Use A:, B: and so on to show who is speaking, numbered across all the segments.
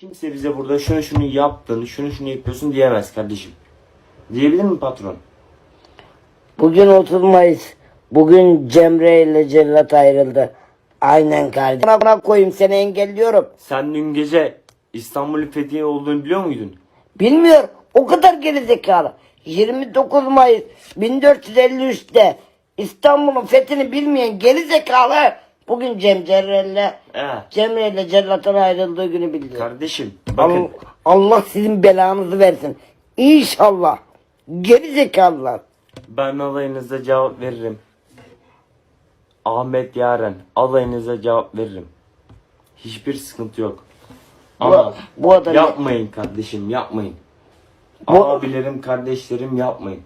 A: Kimse bize burada şunu şunu yaptın, şunu şunu yapıyorsun diyemez kardeşim. Diyebilir mi patron?
B: Bugün 30 Mayıs. Bugün Cemre ile Cellat ayrıldı. Aynen kardeşim. Bana koyayım seni engelliyorum.
A: Sen dün gece İstanbul'un Fethiye olduğunu biliyor muydun?
B: Bilmiyor. O kadar gerizekalı. 29 Mayıs 1453'te İstanbul'un fethini bilmeyen gerizekalı bugün Cemre ile
A: He.
B: Cemre ile Cellat'ın ayrıldığı günü biliyor.
A: Kardeşim bakın
B: Allah sizin belanızı versin. İnşallah. Gerizekalılar.
A: ben alayınıza cevap veririm. Ahmet Yaren alayınıza cevap veririm. Hiçbir sıkıntı yok. Ama
B: Bu, bu adam
A: yapmayın kardeşim yapmayın.
B: Bu-
A: Abilerim kardeşlerim yapmayın.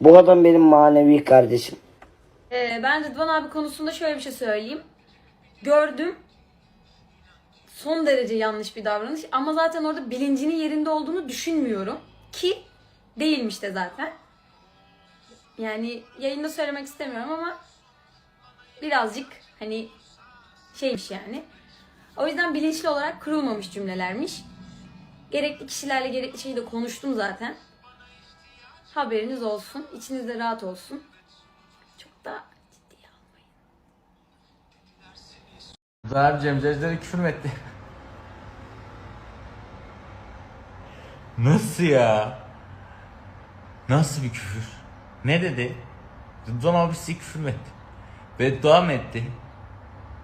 B: bu adam benim manevi kardeşim.
C: Ee, ben Rıdvan abi konusunda şöyle bir şey söyleyeyim. Gördüm. Son derece yanlış bir davranış ama zaten orada bilincinin yerinde olduğunu düşünmüyorum. Ki değilmiş de zaten. Yani yayında söylemek istemiyorum ama birazcık hani şeymiş yani. O yüzden bilinçli olarak kurulmamış cümlelermiş. Gerekli kişilerle gerekli şeyi de konuştum zaten. Haberiniz olsun. içinizde rahat olsun. Çok da
D: Zarar Cemcezlere küfür mü etti? Nasıl ya? Nasıl bir küfür? Ne dedi? Rıdvan abi size küfür mü etti? Beddua mı etti?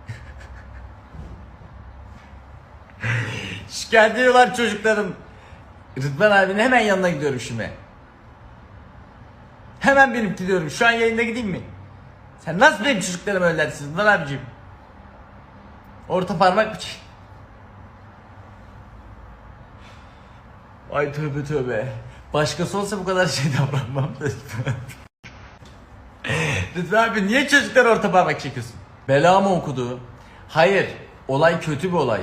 D: Şikayet ediyorlar çocuklarım. Rıdvan abinin hemen yanına gidiyorum şimdi. Hemen benim gidiyorum. Şu an yayında gideyim mi? Sen nasıl benim çocuklarımı öyle dersin Rıdvan abicim? Orta parmak mı çek? Ay tövbe tövbe. Başkası olsa bu kadar şey davranmam da. Lütfen abi niye çocuklar orta parmak çekiyorsun? Bela mı okudu? Hayır. Olay kötü bir olay.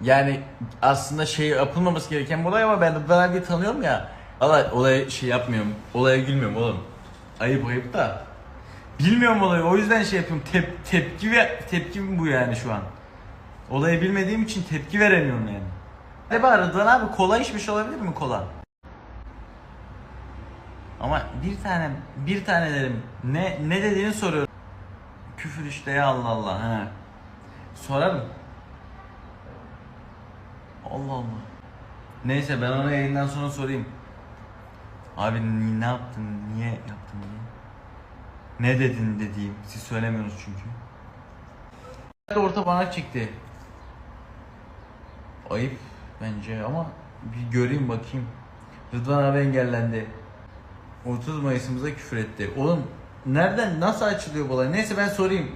D: Yani aslında şey yapılmaması gereken bir olay ama ben Rıdvan abiyi tanıyorum ya. Valla olaya şey yapmıyorum. Olaya gülmüyorum oğlum. Ayıp ayıp da. Bilmiyorum olayı o yüzden şey yapıyorum. Tep, tepki ve tepkim bu yani şu an. Olayı bilmediğim için tepki veremiyorum yani. Acaba Rıdvan abi kola içmiş olabilir mi kola? Ama bir tane bir tanelerim ne ne dediğini soruyorum. Küfür işte ya Allah Allah he. Sorarım. Allah Allah. Neyse ben ona yayından sonra sorayım. Abi ne yaptın? Niye yaptın diye. Ne dedin dediğim. Siz söylemiyorsunuz çünkü. Orta parmak çekti. Ayıp bence ama bir göreyim bakayım. Rıdvan abi engellendi. 30 Mayıs'ımıza küfür etti. Oğlum nereden nasıl açılıyor bu olay? Neyse ben sorayım.